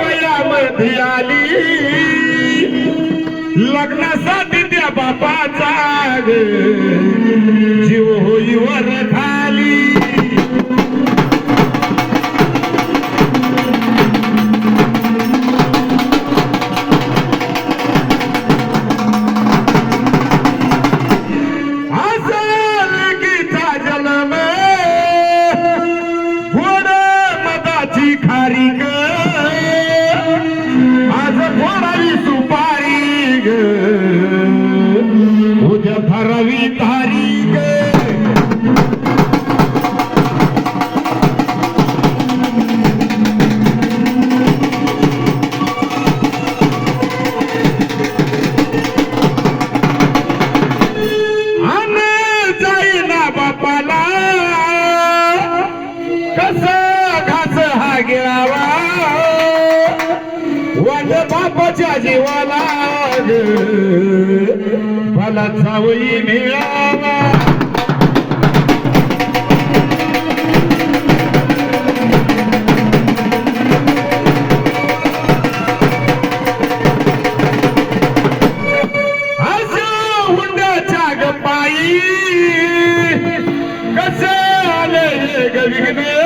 वयामध्ये आली. लग्नासाठी त्या बापाचा माझ्या जीवाला मला सावई मिळावा. Give me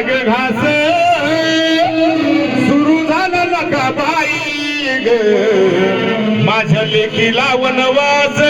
राग घास. सुरू झालं नका बाई ग. माझ्या लेखीला वनवास.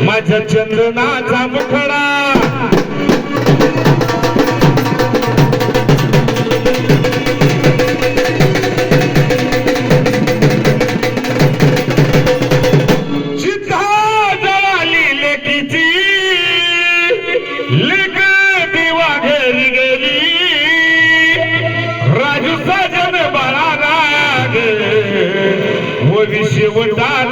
माझ्या चंदनाचा मुखडा. चिता जळाली लेकीची लेक दिवा घरी गेली. राजू सजन बाळा राग. वरी शेवटा